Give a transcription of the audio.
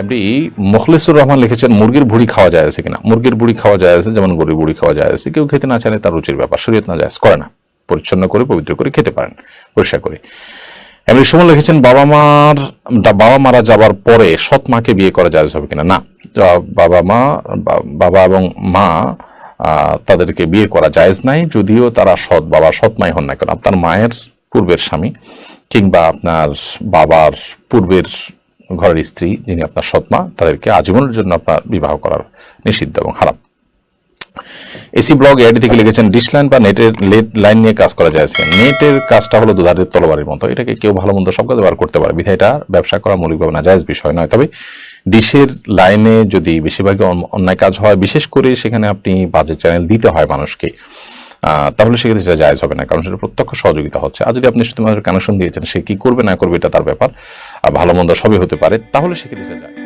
MD Mukhlisur Rahman লিখেছেন, মুরগির ভুড়ি খাওয়া যায় আছে কিনা? মুরগির ভুড়ি খাওয়া যায় আছে, যেমন গরুর ভুড়ি খাওয়া যায় আছে। কেউ খেতে না চাইলে তার রুচির ব্যাপার, শরীয়ত না যায় করে না। পরিচ্ছন্ন করে, পবিত্র করে খেতে পারেন, পরিষ্কার করে। এমনি সুমন লিখেছেন, বাবা মার বাবা মারা যাবার পরে সৎ মাকে বিয়ে করা যায় হবে কিনা? না বাবা মা বাবা এবং মা তাদেরকে বিয়ে করা জায়েজ নাই, যদিও তারা সৎ বাবা, সৎ মাই হন না কেন? আপনার মায়ের পূর্বের স্বামী কিংবা আপনার বাবার পূর্বের ঘরের স্ত্রী, যিনি আপনার সৎমা, তাদেরকে আজীবনের জন্য আপনার বিবাহ করার নিষিদ্ধ এবং হারাম। এসি ব্লগ এডি থেকে লিখেছেন, ডিশ লাইন বা নেটের লেট লাইন নিয়ে কাজ করা যায় নেটের কাজটা হলো দুধারের তলবারের মতো। এটাকে কেউ ভালো মন্দ সব কাজে ব্যবহার করতে পারে। বিধায় এটা ব্যবসা করা মৌলিকভাবে না জায়জ বিষয় নয়। তবে ডিশের লাইনে যদি বেশিরভাগই অন্যায় কাজ হয়, বিশেষ করে সেখানে আপনি বাজে চ্যানেল দিতে হয় মানুষকে তাহলে সেক্ষেত্রে সেটা জায়জ হবে না। কারণ সেটা প্রত্যক্ষ সহযোগিতা হচ্ছে। আর যদি আপনি শুধুমাত্র কানেকশন দিয়েছেন, সে কি করবে না করবে এটা তার ব্যাপার। ভালো মন্দ সবই হতে পারে তাহলে সেক্ষেত্রে যায়?